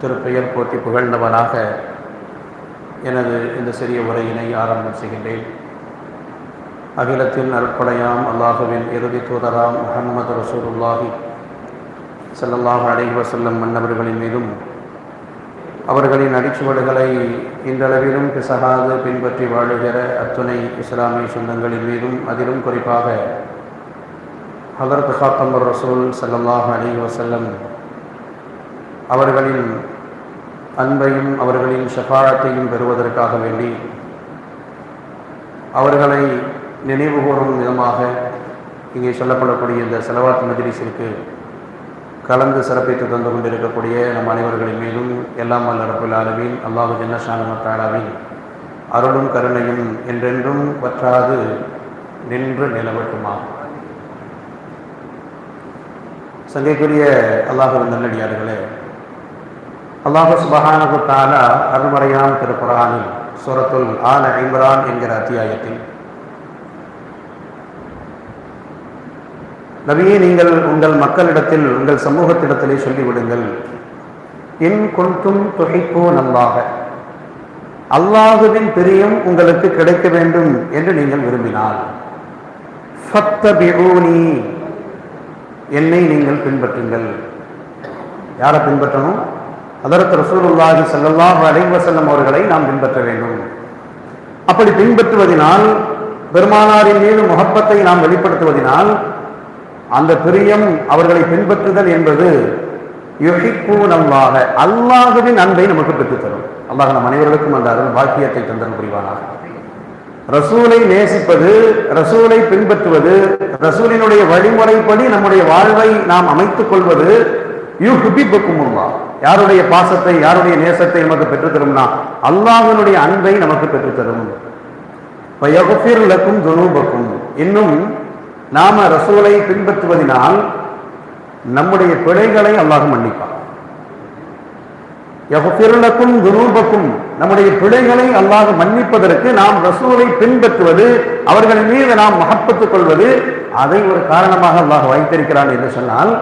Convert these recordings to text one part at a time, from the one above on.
திருப்பெயர் போற்றி புகழ்ந்தவனாக எனது இந்த சிறிய உரையினை ஆரம்பம் செய்கின்றேன். அகிலத்தின் அருட்படையாம் அல்லாஹுவின் இறுதி தூதராம் முகமது ரசூலுல்லாஹி ஸல்லல்லாஹு அடைவ செல்லும் மன்னவர்களின் மீதும் அவர்களின் அடிச்சுவடுகளை இன்றளவிலும் பிசகாது பின்பற்றி வாழுகிற அத்துணை இஸ்லாமிய சொந்தங்களின் மீதும் அதிலும் குறிப்பாக ஹதரத் ஹாத்தம்பர் ரசூல் ஸல்லல்லாஹு அலைஹி செல்லும் அவர்களின் அன்பையும் அவர்களின் ஷஃபாழத்தையும் பெறுவதற்காக வேண்டி அவர்களை நினைவு கூறும் விதமாக இங்கே சொல்லப்படக்கூடிய இந்த செலவாத்து மஜ்லிஸிற்கு கலந்து சிறப்பித்து தந்து கொண்டிருக்கக்கூடிய நம் அனைவர்களின் மீதும் எல்லாம் வல்ல ரபுல் ஆலமீன் அல்லாஹு ஜன்னஷானமத்தாலாவின் அருளும் கருணையும் என்றென்றும் வற்றாது நின்று நிலவட்டுமா? சங்கைக்குரிய அல்லாஹுவின் நல்லடியார்களே அல்லாஹ் சுபஹானகு தாலா அருள்மறையாம் திருக்குரானில் சூரத்துல் ஆல என்கிற அத்தியாயத்தில். நபியே நீங்கள் உங்கள் மக்களிடத்தில் உங்கள் சமூகத்திடத்திலே சொல்லிவிடுங்கள். என் கொண்டும் துகைப்போ நல்லாக அல்லாஹுவின் பிரியம் உங்களுக்கு கிடைக்க வேண்டும் என்று நீங்கள் விரும்பினால். ஃபத்தபிஊனி. என்னை நீங்கள் பின்பற்றுங்கள். யாரை பின்பற்றணும்? அதற்கு ரசூலுல்லாஹி ஸல்லல்லாஹு அலைவசல்லம் அவர்களை நாம் பின்பற்ற வேண்டும். அப்படி பின்பற்றுவதனால் பெருமானாரின் மீது முகப்பத்தை நாம் வெளிப்படுத்துவதனால் அந்த பிரியம் அவர்களை பின்பற்றுதல் என்பது யுஹிப்பு நம்வாக அல்லாஹுவின் அன்பை நமக்கு பெற்றுத்தரும். அல்லாஹ் நம் அனைவருக்கும் அந்த அருள் பாக்கியத்தை தந்தன் புரிவானாக. ரசூலை நேசிப்பது ரசூலை பின்பற்றுவது ரசூலினுடைய வழிமுறைப்படி நம்முடைய வாழ்வை நாம் அமைத்துக் கொள்வது யூ ஹுபிப்புக்கும் யாருடைய பாசத்தை யாருடைய நேசத்தை நமக்கு பெற்றுத்தரும்னா அல்லாஹனுடைய அன்பை நமக்கு பெற்றுத்தரும். லக்கும் துனூபக்கும். இன்னும் நாம ரசூலை பின்பற்றுவதனால் நம்முடைய பிழைகளை அல்லாஹ் மன்னிப்பான். எஃபிருளக்கும் துனூபக்கும். நம்முடைய பிழைகளை அல்லாஹ் மன்னிப்பதற்கு நாம் ரசூலை பின்பற்றுவது அவர்கள் மீது நாம் மகப்பத்துக் கொள்வது அதை ஒரு காரணமாக அல்லாஹ் வைத்திருக்கிறான் என்று சொன்னால்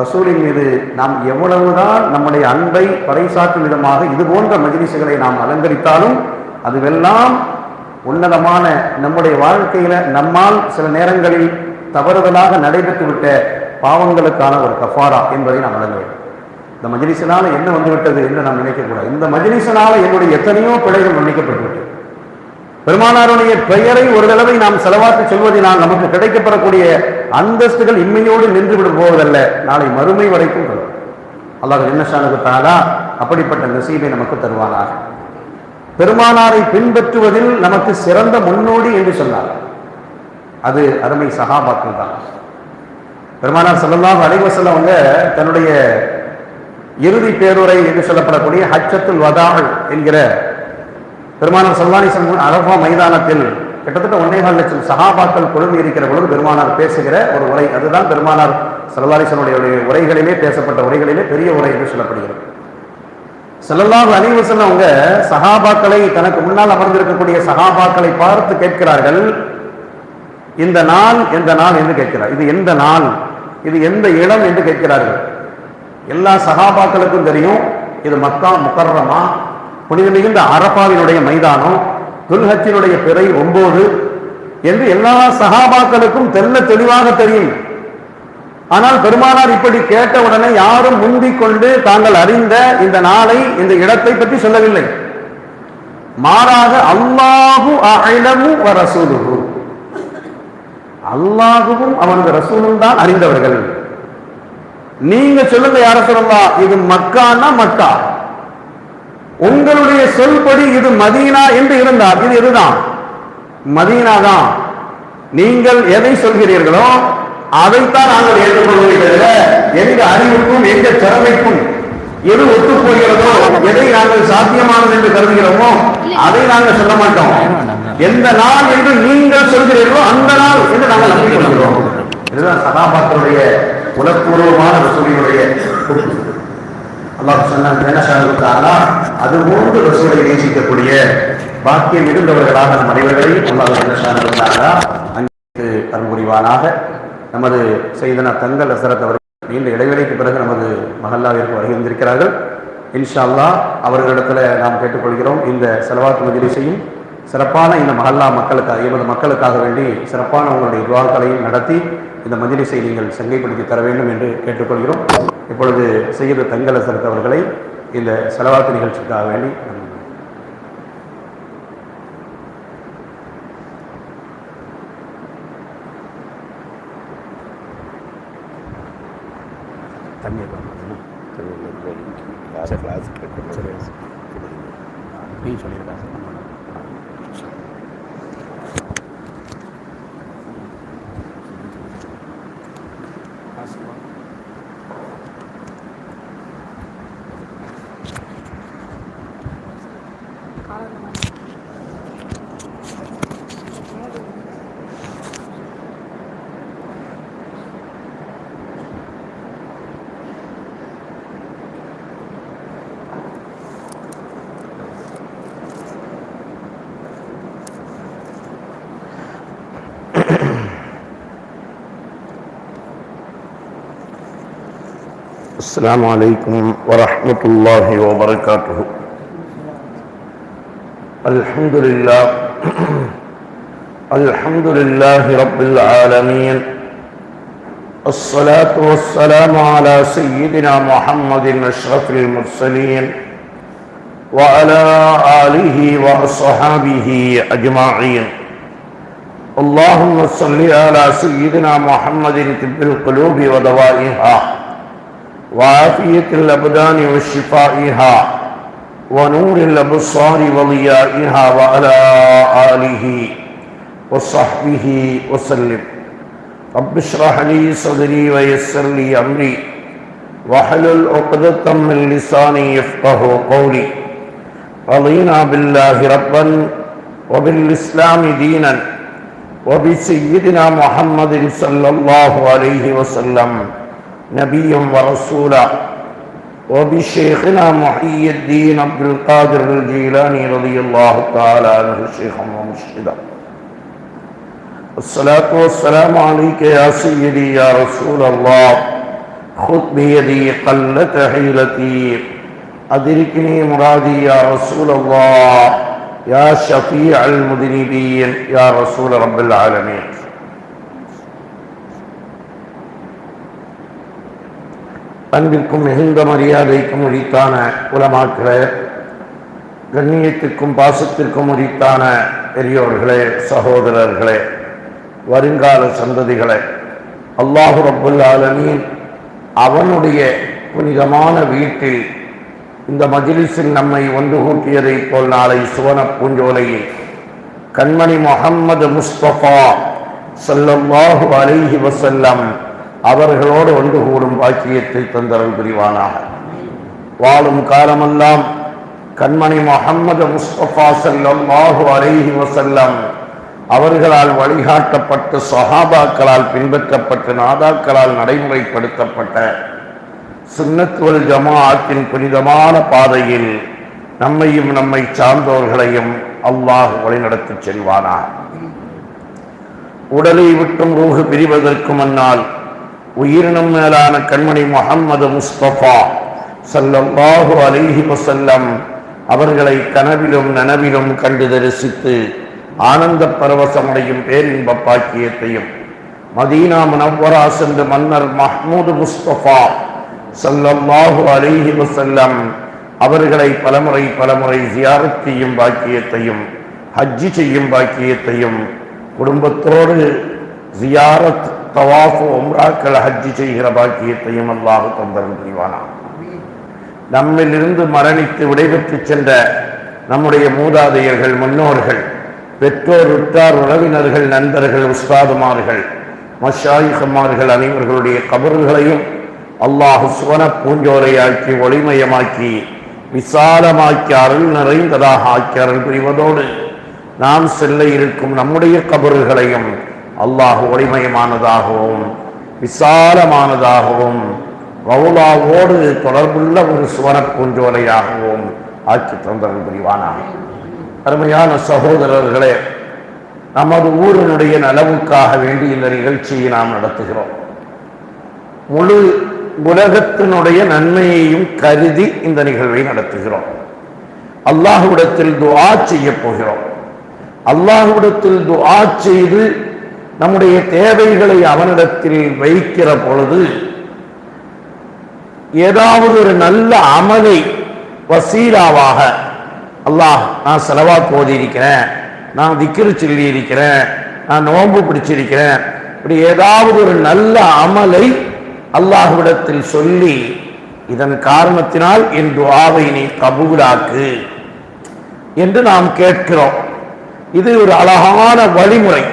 ரசூலின் மீது நாம் எவ்வளவுதான் நம்முடைய அன்பை பறைசாற்றும் விதமாக இது போன்ற மஜிலிசுகளை நாம் அலங்கரித்தாலும் அதுவெல்லாம் உன்னதமான நம்முடைய வாழ்க்கையில நம்மால் சில நேரங்களில் தவறுதலாக நடைபெற்றுவிட்ட பாவங்களுக்கான ஒரு கஃபாரா என்பதை நாம் வழங்க வேண்டும். இந்த மஜிலிசனால என்ன வந்துவிட்டது என்று நாம் நினைக்கக்கூடாது. இந்த மஜிலிசனால என்னுடைய எத்தனையோ பிழைகள் மன்னிக்கப்பட்டுவிட்டது. பெருமானாருடைய பெயரை ஒரு தடவை நாம் செலவாக்கி சொல்வதனால் நமக்கு கிடைக்கப்பெறக்கூடிய அந்தஸ்துகள் இன்மையோடு நின்று விடும் போவதல்ல. நாளை மறுமை வரைக்கும் வரும் அல்லாஹ் என்னஷானுக்கு தாலா அப்படிப்பட்ட நசீபை நமக்கு தருவானாக. பெருமானாரை பின்பற்றுவதில் நமக்கு சிறந்த முன்னோடி என்று சொன்னார். அது அருமை சகாபாக்கள் தான். பெருமானார் செல்லலாம் அலைவசல்ல செல்லவங்க தன்னுடைய இறுதி பேருரை என்று சொல்லப்படக்கூடிய ஹச்சத்துல் வதாள் என்கிற பெருமானார் சல்லானி செல்வன் அரபா மைதானத்தில் கிட்டத்தட்ட ஒன்னேகால் லட்சம் சகாபாக்கள் குழுமி இருக்கிற பொழுது பெருமானார் பேசுகிற ஒரு உரை. அதுதான் பெருமானார் சல்லாலிசனுடைய உரைகளிலே பேசப்பட்ட உரைகளிலே பெரிய உரை என்று சொல்லப்படுகிறது. செல்லல்லாஹு அலிவசன் அவங்க சகாபாக்களை தனக்கு முன்னால் அமர்ந்திருக்கக்கூடிய சகாபாக்களை பார்த்து கேட்கிறார்கள். இந்த நாள் எந்த நாள் என்று கேட்கிறார். இது எந்த நாள்? இது எந்த இடம் என்று கேட்கிறார்கள். எல்லா சகாபாக்களுக்கும் தெரியும் இது மக்கா முக்கர்ரமா புனித மிகுந்த அரபாவினுடைய மைதானம் துல்ஹச்சினுடைய பிறை ஒன்பது என்று எல்லா சகாபாக்களுக்கும் தெல்ல தெளிவாக தெரியும். ஆனால் பெருமானார் இப்படி கேட்ட உடனே யாரும் முந்திக் கொண்டு தாங்கள் அறிந்த இந்த நாளை இந்த இடத்தை பற்றி சொல்லவில்லை. மாறாக அல்லாஹு அழமு ரசூலுகு அல்லாஹுவும் அவனது ரசூலும் தான் அறிந்தவர்கள். நீங்க சொல்லுங்க யார சொல்லலாம் இது மக்கானா மக்கா? உங்களுடைய சொல்படி இது மதீனா என்று இருந்தால் இது இதுதான் மதீனா தான் நீங்கள் எதை சொல்கிறீர்களோ அதைத்தான் நாங்கள் ஏற்றுக்கொள்வதை எங்க அறிவுக்கும் எங்க திறமைக்கும் எது ஒத்து போகிறதோ எதை நாங்கள் சாத்தியமானது என்று கருதுகிறோமோ அதை நாங்கள் சொல்ல மாட்டோம். எந்த நாள் என்று நீங்கள் சொல்கிறீர்களோ அந்த நாள் என்று நாங்கள் நம்பிக்கொள்கிறோம். இதுதான் சகாபாக்களுடைய உலகப்பூர்வமான ரசூலியுடைய அல்லாஹ் சொன்னா அது போன்று ரசூலை நேசிக்கக்கூடிய பாக்கியம் இருந்தவர்களாக நம் அனைவர்களையும் அல்லாஹ் அங்கு அருள்புரிவானாக நமது செய்தனா தங்கள் அசரத் அவர்கள் நீண்ட இடைவெளிக்கு பிறகு நமது மகல்லாவிற்கு வருகின்றிருக்கிறார்கள் இன்ஷா அல்லா அவர்களிடத்தில் நாம் கேட்டுக்கொள்கிறோம் இந்த செலவாத்து மஜ்லிஸையும். சிறப்பான இந்த மகல்லா மக்களுக்காக எமது மக்களுக்காக வேண்டி சிறப்பான உங்களுடைய துவாக்களையும் நடத்தி இந்த மஜ்லிஸை நீங்கள் சங்கைப்படுத்தி தர வேண்டும் என்று கேட்டுக்கொள்கிறோம் இப்பொழுது செய்த தங்கல சரத் அவர்களை இந்த செலவாத்து நிகழ்ச்சிக்காக வேண்டி தண்ணி நீ சொல்லியிருக்காங்க السلام عليكم ورحمة الله وبركاته. الحمد لله. الحمد لله رب العالمين. الصلاة والسلام على سيدنا محمد أشرف المرسلين وعلى آله وأصحابه أجمعين. اللهم صل على سيدنا محمد طب القلوب ودوائها. وعافية الأبدان وشفائها ونور الأبصار وضيائها وعلى آله وصحبه وسلم. رب اشرح لي صدري ويسر لي أمري. واحلل عقدة من لساني يفقه قولي. رضينا بالله ربا وبالإسلام دينا وبسيدنا محمد صلى الله عليه وسلم. نبيا ورسولا. وبشيخنا محي الدين عبد القادر الجيلاني رضي الله تعالى عنه شيخا ومرشدا. الصلاة والسلام عليك يا سيدي يا رسول الله. خذ بيدي قلت حيلتي. أدركني مرادي يا رسول الله. يا شفيع المذنبين. يا رسول رب العالمين. அன்பிற்கும் மிகுந்த மரியாதைக்கும் உரித்தான உலமாக்களே கண்ணியத்திற்கும் பாசத்திற்கும் உரித்தான பெரியோர்களே சகோதரர்களே வருங்கால சந்ததிகளே அல்லாஹு ரப்புல் ஆலமீன் அவனுடைய புனிதமான வீட்டில் இந்த மஜிலிஸில் நம்மை ஒன்று கூட்டியதைப் போல் நாளை சுவன பூஞ்சோலையில் கண்மணி முகம்மது முஸ்தபா ஸல்லல்லாஹு அலைஹி வசல்லம் அவர்களோடு ஒன்று கூடும் பாக்கியத்தை தந்தரல் புரிவானாக. வாழும் காலமெல்லாம் கண்மணி முகமது முஸ்தபா ஸல்லல்லாஹு அலைஹி வசல்லம் அவர்களால் வழிகாட்டப்பட்டு சஹாபாக்களால் பின்பற்றப்பட்டு நாதாக்களால் நடைமுறைப்படுத்தப்பட்ட சுன்னத்துவல் ஜமாஅத்தின் புனிதமான பாதையில் நம்மையும் நம்மை சார்ந்தோர்களையும் அல்லாஹ் வழிநடத்திச் செல்வானார் உடலை விட்டும் ரூகு பிரிவதற்கு முன்னால் உயிரினம் மேலான கண்மணி முகம்மது முஸ்தபா சல்லாஹு அலிஹி வசல்லம் அவர்களை கனவிலும் நனவிலும் கண்டு தரிசித்து ஆனந்த பரவசமடையும் பேரின்ப பாக்கியத்தையும் மதீனா முனவரா சென்று மன்னர் மஹ்மூது முஸ்தபா சல்லாஹு அலிஹி வசல்லம் அவர்களை பலமுறை பலமுறை ஜியாரத் செய்யும் பாக்கியத்தையும் ஹஜ்ஜி செய்யும் பாக்கியத்தையும் குடும்பத்தோடு ஜியாரத் தவாஃபு உம்ராக்கள் ஹஜ்ஜி செய்கிற பாக்கியத்தையும் அல்லாஹ் தொந்தரவு புரிவானாம் நம்மிலிருந்து மரணித்து விடைபெற்று சென்ற நம்முடைய மூதாதையர்கள் முன்னோர்கள் பெற்றோர் உற்றார் உறவினர்கள் நண்பர்கள் உஸ்தாதுமார்கள் மஷாயிகமார்கள் அனைவர்களுடைய கபர்களையும் அல்லாஹு சுவன பூஞ்சோரையாக்கி ஒளிமயமாக்கி விசாலமாக்கி அருள் நிறைந்ததாக ஆக்கி அருள் புரிவதோடு நாம் செல்ல இருக்கும் நம்முடைய கபறுகளையும் அல்லாஹ் ஒளிமயமானதாகவும் விசாலமானதாகவும் ரவுலாவோடு தொடர்புள்ள ஒரு சுவன பூஞ்சோலையாகவும் ஆக்கி தந்தவன் புரிவானாக. அருமையான சகோதரர்களே நமது ஊரினுடைய நலவுக்காக வேண்டி இந்த நிகழ்ச்சியை நாம் நடத்துகிறோம். முழு உலகத்தினுடைய நன்மையையும் கருதி இந்த நிகழ்வை நடத்துகிறோம். அல்லாஹுவிடத்தில் துஆ செய்ய போகிறோம். அல்லாஹுவிடத்தில் துஆ செய்து நம்முடைய தேவைகளை அவனிடத்தில் வைக்கிற பொழுது ஏதாவது ஒரு நல்ல அமலை வசீலாவாக அல்லாஹ் நான் செலவா ஓதி இருக்கிறேன் நான் திக்கிரு சொல்லி இருக்கிறேன் நான் நோன்பு பிடிச்சிருக்கிறேன் இப்படி ஏதாவது ஒரு நல்ல அமலை அல்லாஹ்விடத்தில் சொல்லி இதன் காரணத்தினால் என் துவாவை நீ கபூலாக்கு என்று நாம் கேட்கிறோம். இது ஒரு அழகான வழிமுறை.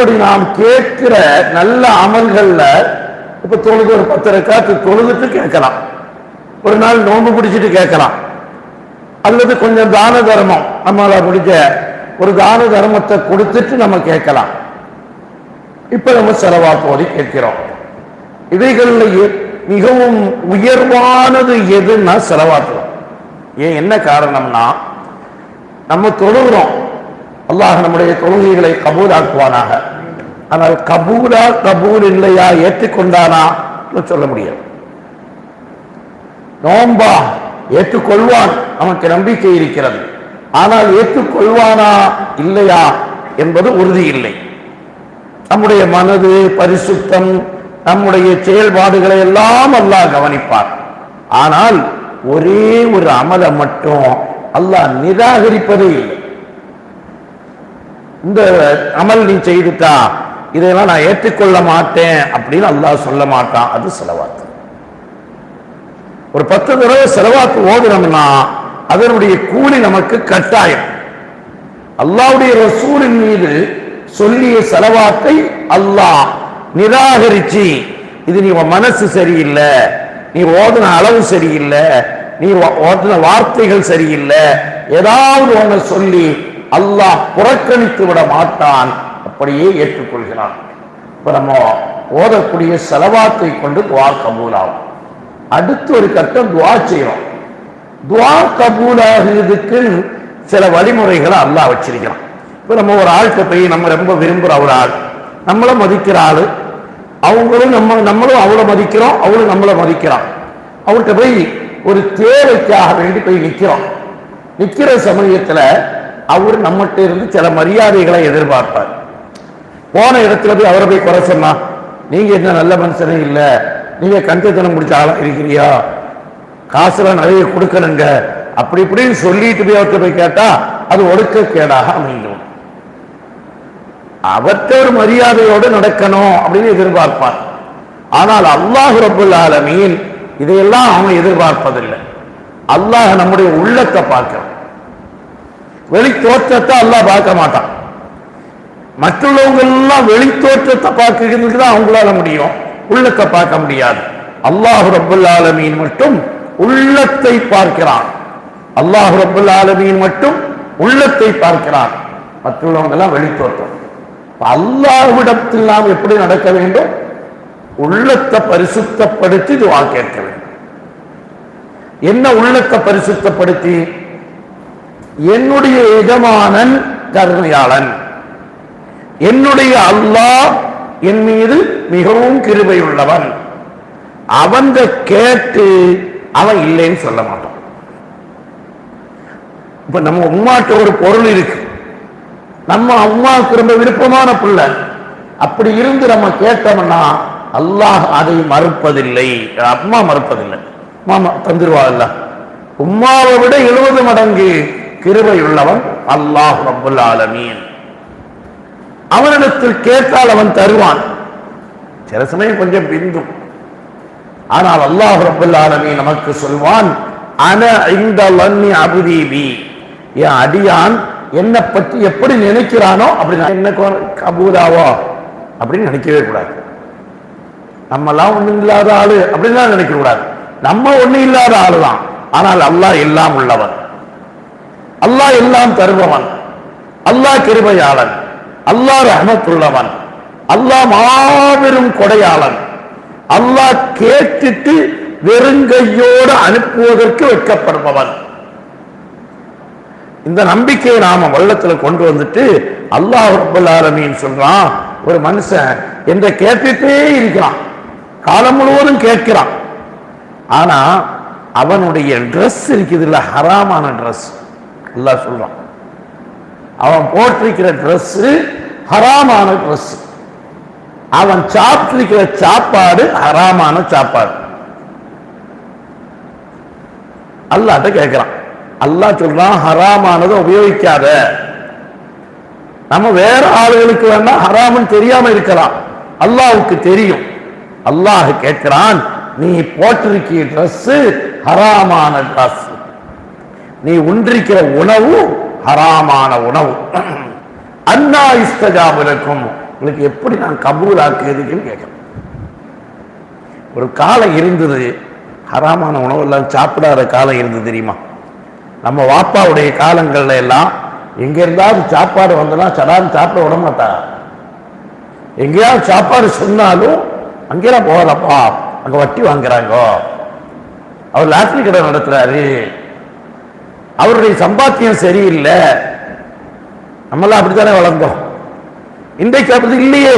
அப்படி நாம் கேட்கிற நல்ல அமல்கள்ல இப்ப தொழுது ஒரு பத்து ரக்காத்து தொழுதுட்டு கேட்கலாம். ஒரு நாள் நோன்பு பிடிச்சிட்டு கேட்கலாம். அல்லது கொஞ்சம் தான தர்மம் நம்மளால பிடிச்ச ஒரு தான தர்மத்தை கொடுத்துட்டு நம்ம கேட்கலாம். இப்ப நம்ம செலவா போதி கேட்கிறோம். இவைகள்ல மிகவும் உயர்வானது எதுன்னா செலவாக்குறோம் ஏன் என்ன காரணம்னா நம்ம தொழுகிறோம். அல்லாஹ் நம்முடைய தொழுகைகளை கபூலாக்குவானாக. ஆனால் கபூலா கபூல் இல்லையா ஏற்றுக்கொண்டானா சொல்ல முடியாது. நோம்பா ஏற்றுக்கொள்வான் நமக்கு நம்பிக்கை இருக்கிறது. ஆனால் ஏற்றுக்கொள்வானா இல்லையா என்பது உறுதி இல்லை. நம்முடைய மனது பரிசுத்தம் நம்முடைய செயல்பாடுகளை எல்லாம் அல்லாஹ் கவனிப்பார் ஆனால் ஒரே ஒரு அமலை மட்டும் அல்லாஹ் நிராகரிப்பதே இல்லை. இந்த அமல் நீ செய்துட்டா இதெல்லாம் நான் ஏற்றுக்கொள்ள மாட்டேன் அப்படின்னு அல்லாஹ் சொல்ல மாட்டான். அது செலவாத்து. ஒரு பத்து தடவை செலவாத்து ஓதுனோம்னா அதனுடைய கூலி நமக்கு கட்டாயம். அல்லாவுடைய ரசூலின் மீது சொல்லிய செலவாத்தை அல்லாஹ் நிராகரிச்சு இது நீ உன் மனசு சரியில்லை நீ ஓதுன அளவு சரியில்லை நீ ஓதுன வார்த்தைகள் சரியில்லை ஏதாவது ஒன்று சொல்லி அல்லாஹ் புறக்கணித்து விட மாட்டான். அப்படியே ஏற்றுக்கொள்கிறான். இப்ப நம்ம ஓதக்கூடிய செலவாத்தை கொண்டு துவா கபூலாகும். அடுத்து ஒரு கட்டம் துவா செய்யறோம் துவா கபூலாகிறதுக்கு சில வழிமுறைகளை அல்லாஹ் வச்சிருக்கிறான். இப்போ நம்ம ஒரு ஆள்கிட்ட போய் நம்ம ரொம்ப விரும்புகிற ஒரு ஆள் நம்மள மதிக்கிற ஆள் அவங்களும் நம்ம நம்மளும் அவளை மதிக்கிறோம் அவளும் நம்மளை மதிக்கிறான். அவள்கிட்ட போய் ஒரு தேவைக்காக வேண்டி போய் நிற்கிறோம் நிற்கிற சமயத்துல அவர் நம்மகிட்ட இருந்து சில மரியாதைகளை எதிர்பார்ப்பார். போன இடத்துல போய் அவரை போய் குறை சொன்னா நீங்க என்ன நல்ல மனுஷனே இல்ல. நீங்க கஞ்சத்தனம் முடிச்ச ஆளா இருக்கிறியா? காசுலாம் நிறைய கொடுக்கணுங்க. அப்படி இப்படின்னு சொல்லிட்டு போய் அவர்கிட்ட போய் கேட்டா அது ஒடுக்கக்கேடாக அமைந்துடும் அவர்கிட்ட ஒரு மரியாதையோடு நடக்கணும் அப்படின்னு எதிர்பார்ப்பார். ஆனால் அல்லாஹ் ரபுல் ஆலமீன் இதையெல்லாம் அவன் எதிர்பார்ப்பதில்லை. அல்லாஹ் நம்முடைய உள்ளத்தை பார்க்கிறான். வெளி தோற்றத்தை அல்லாஹ் பார்க்க மாட்டான். மற்றவங்க எல்லாம் வெளி தோற்றத்தை பார்க்கிறதுக்கு தான் அவங்களால முடியும். உள்ளத்தை பார்க்க முடியாது. அல்லாஹ் ரபுல் ஆலமீன் மட்டும் உள்ளத்தை பார்க்கிறான். அல்லாஹ் ரபுல் ஆலமீன் மட்டும் உள்ளத்தை பார்க்கிறான். மற்றவங்க எல்லாம் வெளி தோற்றம் அல்லாஹ்விடத்தில் நாம் எப்படி நடக்க வேண்டும்? உள்ளத்தை பரிசுத்தப்படுத்தி துவா கேட்க வேண்டும். என்ன உள்ளத்தை பரிசுத்தப்படுத்தி? என்னுடைய எஜமானன் கருணையாளன். என்னுடைய அல்லாஹ் என் மீது மிகவும் கிருபையுள்ளவன். அவன் கேட்டு அவன் இல்லைன்னு சொல்ல மாட்டான். இப்ப நம்ம உமாட்ட ஒரு பொருள் இருக்கு. நம்ம அம்மாவுக்கு ரொம்ப விருப்பமான பிள்ளை. அப்படி இருந்து நம்ம கேட்டோம்னா அல்லாஹ் அதை மறுப்பதில்லை. அம்மா மறுப்பதில்லை. மாமா தந்துருவாங்கல்ல உம்மாவை விட எழுபது மடங்கு கிருபை உள்ளவன் அல்லாஹ் ரபுல் ஆலமீன். அவனிடத்தில் கேட்டால் அவன் தருவான். சில சமயம் கொஞ்சம் பிந்தும் ஆனால் அல்லாஹ் ரபுல் ஆலமீ நமக்கு சொல்வான் அன இந்த லன்னி அபுதீபி என் அடியான் என்னை பற்றி எப்படி நினைக்கிறானோ அப்படி நான் என்ன கபூதாவோ அப்படின்னு நினைக்கவே கூடாது. நம்மெல்லாம் ஒண்ணும் இல்லாத ஆளு அப்படின்னு நினைக்க கூடாது நம்ம ஒண்ணும் இல்லாத ஆளு தான் ஆனால் அல்லாஹ் எல்லாம் உள்ளவன். அல்லாஹ் எல்லாம் தருபவன். அல்லாஹ் கிருபையாளன். அல்லாஹ் ரஹமத்துள்ளவன். அல்லாஹ் மாபெரும் கொடையாளன். அல்லாஹ் கேட்டுட்டு வெறுங்கையோடு அனுப்புவதற்கு வெட்கப்படுபவன் இந்த நம்பிக்கையை நாம வள்ளத்துல கொண்டு வந்துட்டு அல்லாஹ் ரப்பல் சொல்றான். ஒரு மனுஷன் என்ற கேட்டுட்டே இருக்கிறான். காலம் முழுவதும் கேட்கிறான். ஆனா அவனுடைய ட்ரெஸ் இருக்குது இல்ல ஹராமான ட்ரெஸ் அல்லாஹ் சொல்றான். அவன் போட்டிருக்கிற Dress ஹராமான Dress அவன் சாப்பிட்டிருக்கிற சாப்பாடு ஹராமான சாப்பாடு. அல்லாட்ட கேட்கிறான் அல்லாஹ் சொல்றான் ஹராமானதை உபயோகிக்காத. நம்ம வேற ஆளுகளுக்கு வேணா ஹராமன் தெரியாம இருக்கலாம். அல்லாவுக்கு தெரியும். அல்லாஹ் கேட்கிறான் நீ போட்டிருக்கிற ட்ரெஸ் ஹராமான ட்ரெஸ் நீ உன்றிக்கிற உணவு ஹராமான உணவு. அண்ணா இஸ்தஜாபுலக்கும் உங்களுக்கு எப்படி நான் கபூலாக்குறதுன்னு கேட்குறேன். ஒரு காலம் இருந்தது ஹராமான உணவு எல்லாம் சாப்பிடாத காலம் இருந்தது தெரியுமா? நம்ம வாப்பாவுடைய காலங்கள்ல எல்லாம் எங்க இருந்தாவது சாப்பாடு வந்தனா சடான்னு சாப்பிட விட மாட்டா. எங்கேயாவது சாப்பாடு சொன்னாலும் அங்கேயா போகலப்பா அங்க வட்டி வாங்குறாங்க. அவர் லாட்ரி கடை நடத்துறாரு. அவருடைய சம்பாத்தியம் சரியில்லை. நம்மளாம் அப்படித்தானே வளர்ந்தோம். இன்றைக்கு அப்படி இல்லையே.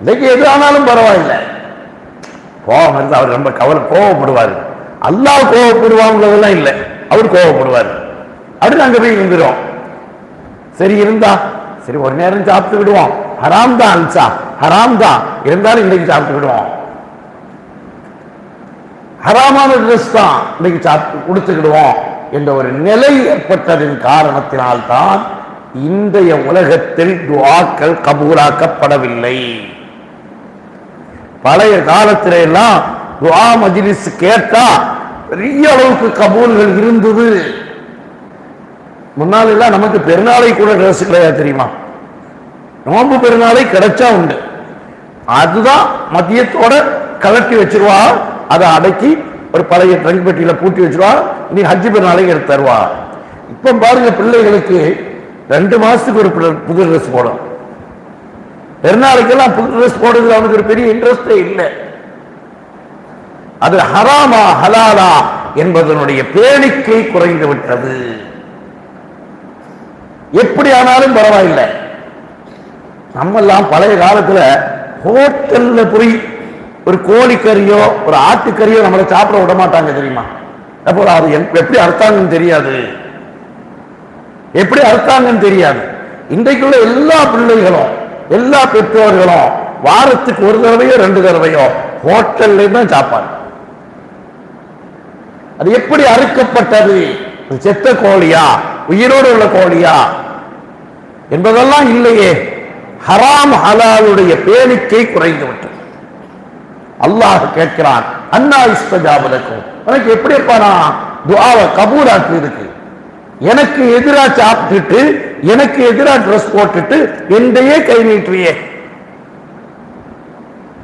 இன்றைக்கு எது ஆனாலும் பரவாயில்லை. கோபம் இருந்தா அவர் ரொம்ப கவலை கோவப்படுவார் அல்லாஹ் கோவப்படுவாங்கிறதெல்லாம் இல்லை. அவர் கோவப்படுவார் அப்படி அங்க போய் இருந்துடும் சரி இருந்தா சரி ஒரு நேரம் சாப்பிட்டு விடுவோம். ஹராம் தான் அல்சா ஹராம் தான். இருந்தாலும் இன்னைக்கு சாப்பிட்டு விடுவோம். ஹராமான ட்ரெஸ் தான் இன்னைக்கு சாப்பிட்டு கொடுத்துக்கிடுவோம் என்ற ஒரு நிலை ஏற்பட்டதின் காரணத்தினால்தான் இன்றைய உலகத்தில் துவாக்கள் கபூலாக்கப்படவில்லை. பழைய காலத்தில எல்லாம் துவா மஜ்லிஸ் கேட்டா பெரிய அளவுக்கு கபூல்கள் இருந்தது. முன்னால எல்லாம் நமக்கு பெருநாளை கூட ட்ரெஸ் கிடையாது தெரியுமா? நோம்பு பெருநாளை கிடைச்சா உண்டு. அதுதான் மதியத்தோட கலட்டி வச்சிருவா. அதை அடக்கி ஒரு பழைய ட்ரங்க் பெட்டியில பூட்டி வச்சிருவா. நீ ஹஜ்ஜி பெருநாளைக்கு எடுத்து தருவா. இப்ப பாருங்க பிள்ளைகளுக்கு ரெண்டு மாசத்துக்கு ஒரு புது- புது ட்ரெஸ் போடும் பெருநாளைக்கெல்லாம் புது ட்ரெஸ் போடுறதுல அவனுக்கு ஒரு பெரிய இன்ட்ரெஸ்டே இல்லை. அது ஹராமா ஹலாலா என்பதனுடைய பேணிக்கை குறைந்து விட்டது. எப்படி ஆனாலும் பரவாயில்லை. நம்மெல்லாம் பழைய காலத்துல ஹோட்டல்ல போய் ஒரு கோழிக்கறியோ ஒரு ஆட்டுக்கறியோ நம்மளை சாப்பிட விட மாட்டாங்க தெரியுமா? அப்போ அது என்- எப்படி அறுத்தாங்கன்னு தெரியாது. எப்படி அறுத்தாங்கன்னு தெரியாது. இன்றைக்குள்ள எல்லா பிள்ளைகளும் எல்லா பெற்றோர்களும் வாரத்துக்கு ஒரு தடவையோ ரெண்டு தடவையோ ஹோட்டல்ல தான் சாப்பாடு. அது எப்படி அறுக்கப்பட்டது? செத்த கோழியா? உயிரோடு உள்ள கோழியா? என்பதெல்லாம் இல்லையே. ஹராம் ஹலாலுடைய பேணிக்கை குறைந்து விட்டது அல்லாஹ் கேட்கிறான் அண்ணா இஸ்தஜாபலக்கும் உனக்கு எப்படிப்பா நான் துஆவை கபூலாக்குறதுக்கு எனக்கு எதிரா சாப்பிட்டுட்டு எனக்கு எதிரா ட்ரெஸ் போட்டுட்டு என்னையே கை நீட்டுறியே.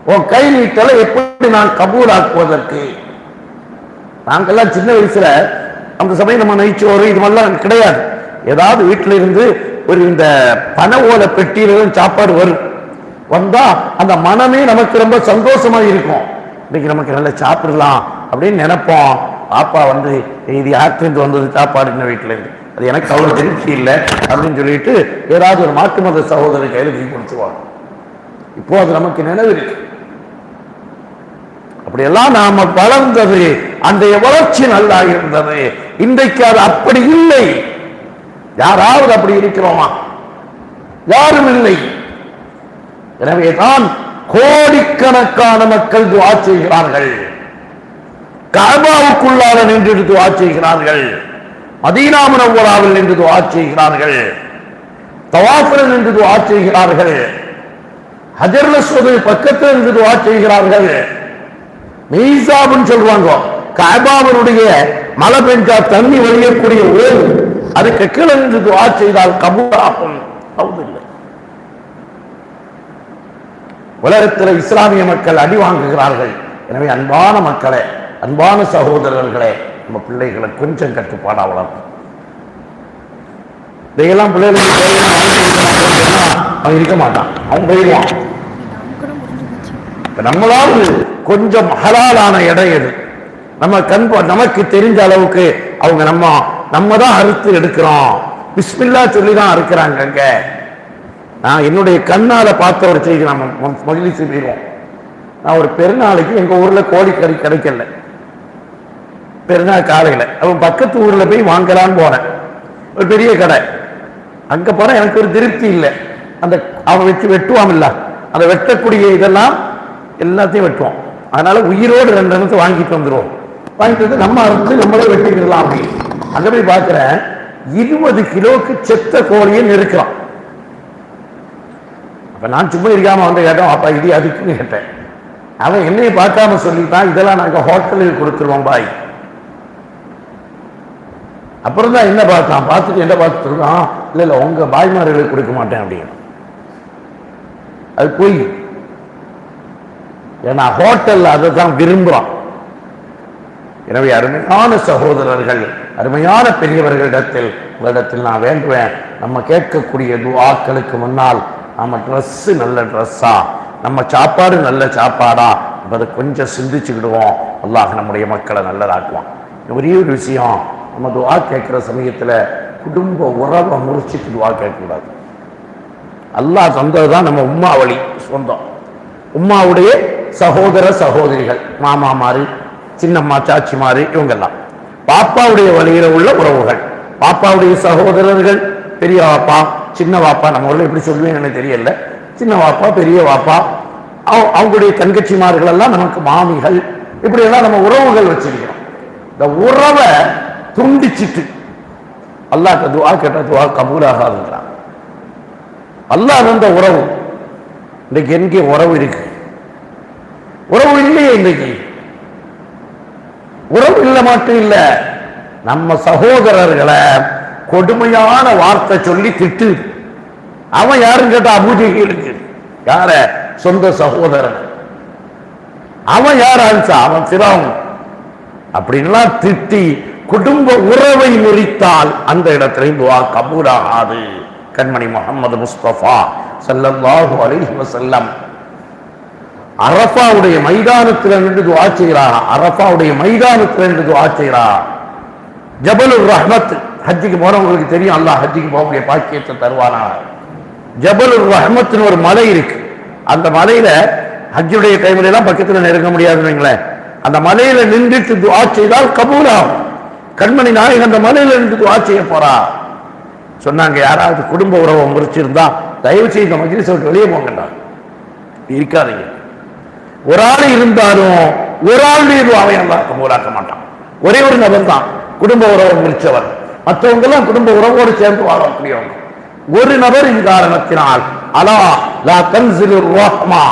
உன் கை நீட்டலை எப்படி நான் கபூலாக்குவதற்கு? நாங்கெல்லாம் சின்ன வயசுல அந்த சமயம் நம்ம நெய்ச்சோறு இது மாதிரிலாம் கிடையாது. ஏதாவது வீட்டில இருந்து ஒரு இந்த பனை ஓலை பெட்டியில சாப்பாடு வரும். வந்தா அந்த மனமே நமக்கு ரொம்ப சந்தோஷமா இருக்கும். இன்னைக்கு நமக்கு நல்லா சாப்பிடலாம் அப்படின்னு நினைப்போம். பாப்பா வந்து இது யார்கிட்ட வந்தது? சாப்பாடு என்ன வீட்டுல இருந்து? அது எனக்கு அவ்வளவு திருப்தி இல்லை அப்படின்னு சொல்லிட்டு ஏதாவது ஒரு மாட்டு மத சகோதரர் கையில தூக்கி கொடுத்துருவாங்க. இப்போ அது நமக்கு நினைவு இருக்கு. அப்படியெல்லாம் நாம வளர்ந்தது அன்றைய வளர்ச்சி நல்லா இருந்தது. இன்றைக்கு அது அப்படி இல்லை. யாராவது அப்படி இருக்கிறோமா? யாரும் இல்லை. எனவே தான் கோடிக்கணக்கான மக்கள் துவா செய்கிறார்கள். கபாவுக்குள்ளார நின்று துவா செய்கிறார்கள். மதீனாமனவராவில் நின்று துவா செய்கிறார்கள். தவாஃபில் நின்று துவா செய்கிறார்கள். ஹஜர்ல சோதனை பக்கத்தில் நின்று துவா செய்கிறார்கள். மீசாபுன்னு சொல்லுவாங்க. கபாவனுடைய மழை பெஞ்சா தண்ணி வழியக்கூடிய ஓர் அதுக்கு கீழே நின்று துவா செய்தால் கபூலாகும் இல்லை உலகத்தில் இஸ்லாமிய மக்கள் அடி வாங்குகிறார்கள். எனவே அன்பான மக்களே அன்பான சகோதரர்களே நம்ம பிள்ளைகளை கொஞ்சம் கட்டுப்பாடாக வளர்க்கும் இதையெல்லாம் பிள்ளைகளுக்கு அவன் இருக்க மாட்டான். அவன் போயிடுவான். இப்ப நம்மளாவது கொஞ்சம் ஹலாலான இடம் எது நம்ம கண் நமக்கு தெரிஞ்ச அளவுக்கு அவங்க நம்ம நம்ம தான் அறுத்து எடுக்கிறோம். பிஸ்மில்லா சொல்லி தான் அறுக்கிறாங்க அங்கே. நான் என்னுடைய கண்ணால பார்த்த ஒரு செய்தி நான் மகிழ்ச்சி செய்வோம் நான் ஒரு பெருநாளைக்கு எங்க ஊர்ல கோழிக்கறி கிடைக்கல. பெருநாள் காலையில. அவன் பக்கத்து ஊர்ல போய் வாங்கலான்னு போனேன் ஒரு பெரிய கடை. அங்க போனா எனக்கு ஒரு திருப்தி இல்லை. அந்த அவன் வச்சு வெட்டுவான்ல அதை அந்த வெட்டக்கூடிய இதெல்லாம் எல்லாத்தையும் வெட்டுவோம் அதனால உயிரோடு ரெண்டு இடத்து வாங்கிட்டு வந்துருவோம். வாங்கிட்டு வந்து நம்ம அறுத்து நம்மளே வெட்டிக்கிடலாம் அப்படி அங்க போய் பாக்குறேன் இருபது கிலோக்கு செத்த கோழியை நெருக்கிறான். அப்போ நான் சும்மா இருக்காம வந்து கேட்டோம் அப்பா இது அதுக்குன்னு கேட்டேன். அவன் என்னைய பார்க்காம சொல்லிட்டான் இதெல்லாம் நாங்க ஹோட்டலில் கொடுத்துருவோம் பாய். அப்புறம் தான் என்ன பார்த்தான்? பார்த்துட்டு என்ன பார்த்துருக்கான் இல்லை இல்ல உங்கள் உங்க பாய்மார்களுக்கு கொடுக்க மாட்டேன் அப்படின்னு. அது போய். ஏன்னா ஹோட்டல்ல அதை தான் விரும்புறான். எனவே அருமையான சகோதரர்கள் அருமையான பெரியவர்களிடத்தில் உங்களிடத்தில் நான் வேண்டுவேன் நம்ம கேட்கக்கூடிய துவாக்களுக்கு முன்னால் நம்ம ட்ரெஸ்ஸு நல்ல ட்ரெஸ்ஸா நம்ம சாப்பாடு நல்ல சாப்பாடா. என்பதை கொஞ்சம் சிந்திச்சுக்கிடுவோம். அல்லாஹ் நம்முடைய மக்களை நல்லதாக்குவான். ஒரே ஒரு விஷயம். நம்ம துவா கேட்குற சமயத்தில் குடும்ப உறவை முறிச்சிட்டு துவா கேட்கக்கூடாது. அல்லாஹ் தந்தது தான் நம்ம உம்மா வழி சொந்தம். உம்மாவுடைய சகோதர சகோதரிகள் மாமாமாரு சின்னம்மா சாச்சி மாறு இவங்கெல்லாம். பாப்பாவுடைய வழியில் உள்ள உறவுகள் பாப்பாவுடைய சகோதரர்கள் பெரிய வாப்பா சின்ன வாப்பா நம்ம ஊரில் எப்படி சொல்லுவேன்னு எனக்கு தெரியல. சின்ன வாப்பா பெரிய வாப்பா அவ- அவங்களுடைய தன்கட்சிமார்கள் எல்லாம் நமக்கு மாமிகள். இப்படி எல்லாம் நம்ம உறவுகள் வச்சிருக்கிறோம். இந்த உறவை துண்டிச்சிட்டு அல்லாஹ் துவா கேட்ட துவா கபூலாகாதுன்றான் அல்லாஹ் தந்த உறவு. இன்றைக்கு எங்கே உறவு இருக்கு? உறவு இல்லையே இன்றைக்கு உறவு இல்ல மட்டும் இல்ல. நம்ம சகோதரர்களை கொடுமையான வார்த்தை சொல்லி திட்டு. அவன் யாருன்னு கேட்டா அபூஜைகளுக்கு யார? சொந்த சகோதரன். அவன் யார் ஆன்சா அவன் சிரம் அப்படின்லாம் திட்டி குடும்ப உறவை முறித்தால் அந்த இடத்துல துவா கபூராகாது கண்மணி முகமது முஸ்தபா ஸல்லல்லாஹு அலைஹி செல்லம் அரஃபாவுடைய மைதானத்தில் நின்று துவா செய்கிறா அரஃபாவுடைய மைதானத்தில் நின்று துவா செய்கிறா ஜபலுர் ரஹ்மத். ஹஜ்ஜிக்கு போறவங்களுக்கு தெரியும் அல்லாஹ் ஹஜ்ஜிக்கு போகக்கூடிய பாக்கியத்தை தருவானா? ஜபல் ரஹமத்துன்னு ஒரு மலை இருக்கு. அந்த மலையில ஹஜ்ஜுடைய டைம்ல எல்லாம் பக்கத்துல நெருங்க முடியாதுங்களேன் அந்த மலையில நின்றுட்டு துவா செய்தால் கபூலாகும் கண்மணி நாயகன் அந்த மலையில நின்று துவா செய்ய போறா. சொன்னாங்க யாராவது குடும்ப உறவை முறிச்சிருந்தா தயவு செய்து இந்த மஜ்லிஸ் விட்டு வெளியே போங்கடா. இருக்காதீங்க. ஒரு ஆள் இருந்தாலும் ஒரு ஆளுடைய துவாவை அல்லாஹ் கபூலாக்க மாட்டான். ஒரே ஒரு நபர் தான் குடும்ப உறவை முறிச்சவர் மற்றவங்க எல்லாம் குடும்ப உறவோடு சேர்ந்து வாழக்கூடியவங்க. ஒரு நபரின் காரணத்தினால் அலா லா தன்சிலு ரஹ்மா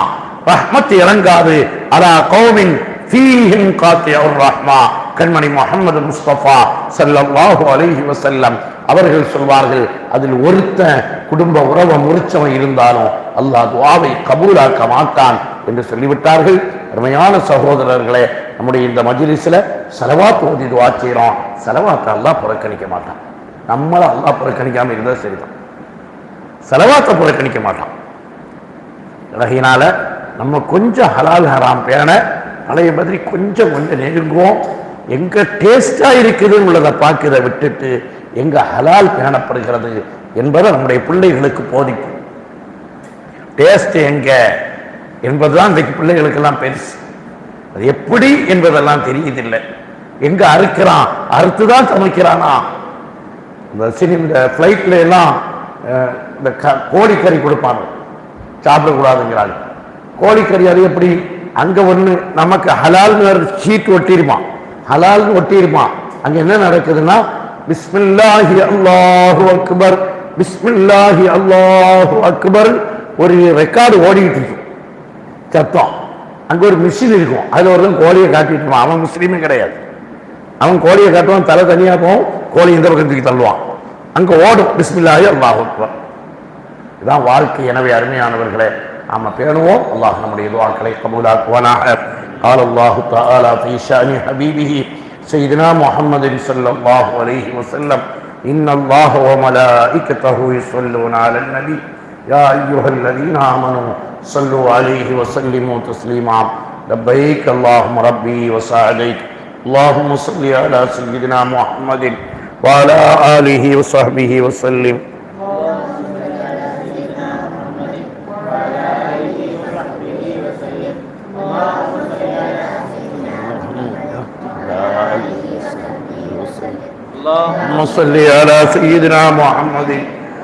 ரஹ்மத் இறங்காது. அலா கௌமின் ஃபீஹிம் காத்தியர் ரஹ்மா கண்மணி முஹம்மது முஸ்தபா சல்லல்லாஹு அலைஹி வசல்லம் அவர்கள் சொல்வார்கள் அதில் ஒருத்தன் குடும்ப உறவை முறிச்சவன் இருந்தாலும் அல்லாஹ் துவாவை கபூலாக்க மாட்டான் என்று சொல்லிவிட்டார்கள். அருமையான சகோதரர்களே நம்முடைய இந்த மஜிலிஸில் செலவாத் ஓதி துவா செய்கிறோம் செலவாத்தை அல்லாஹ் புறக்கணிக்க மாட்டான். நம்மள அல்லா புறக்கணிக்காம இருந்தால் சரிதான். செலவாத்தை புறக்கணிக்க மாட்டான். இலகையினால் நம்ம கொஞ்சம் ஹலால் ஹராம் பேண பழைய மாதிரி கொஞ்சம் கொஞ்சம் நெருங்குவோம். எங்க டேஸ்டா இருக்குதுன்னு உள்ளதை பார்க்கிறத விட்டுட்டு எங்க ஹலால் பேணப்படுகிறது என்பதை நம்முடைய பிள்ளைகளுக்கு போதிக்கும். டேஸ்ட் எங்க என்பதுதான் இன்றைக்கு பிள்ளைகளுக்கெல்லாம் பெருசு. அது எப்படி என்பதெல்லாம் தெரியுதில்லை. எங்க அறுக்கிறான்? அறுத்து தான் சமைக்கிறானா? இந்த சினி இந்த ஃப்ளைட்ல எல்லாம் இந்த க- கோழிக்கறி கொடுப்பாங்க. சாப்பிடக்கூடாதுங்கிறாங்க. கோழிக்கறி அது எப்படி? அங்க ஒண்ணு நமக்கு ஹலால்னு ஒரு ஷீட் ஒட்டிருப்பான் ஹலால்னு ஒட்டிருமா? அங்க என்ன நடக்குதுன்னா பிஸ்மில்லாஹி அல்லாஹு அக்பர் பிஸ்மில்லாஹி அல்லாஹு அக்பர் ஒரு ரெக்கார்டு ஓடிக்கிட்டு இருக்கும் சத்தம். அங்க ஒரு மிஷின் இருக்கும் அதுல ஒருத்தன் கோழியை காட்டிட்டு இருப்பான் அவன் முஸ்லீமே கிடையாது அவன் கோழியை காட்டுவான் தலை தனியா போகும் கோழி இந்த பக்கம் தூக்கி தள்ளுவான் அங்க ஓடும் பிஸ்மில்லாஹி அல்லாஹ் அக்பர் இதான் வாழ்க்கை எனவே அருமையானவர்களே நாம பேணுவோம் அல்லாஹ் நம்முடைய துவாக்களை கபூலாக்குவானாக قال الله تعالى في شأن حبيبه سيدنا محمد صلى الله عليه وسلم إن الله وملائكته يصلون على النبي يا أيها الذين آمنوا صلوا عليه وسلموا تسليما. لبيك اللهم ربي وسعديك. اللهم صل على سيدنا محمد وعلى آله وصحبه وسلم. اللهم صل على سيدنا محمد وعلى آله وصحبه وسلم اللهم صل على سيدنا محمد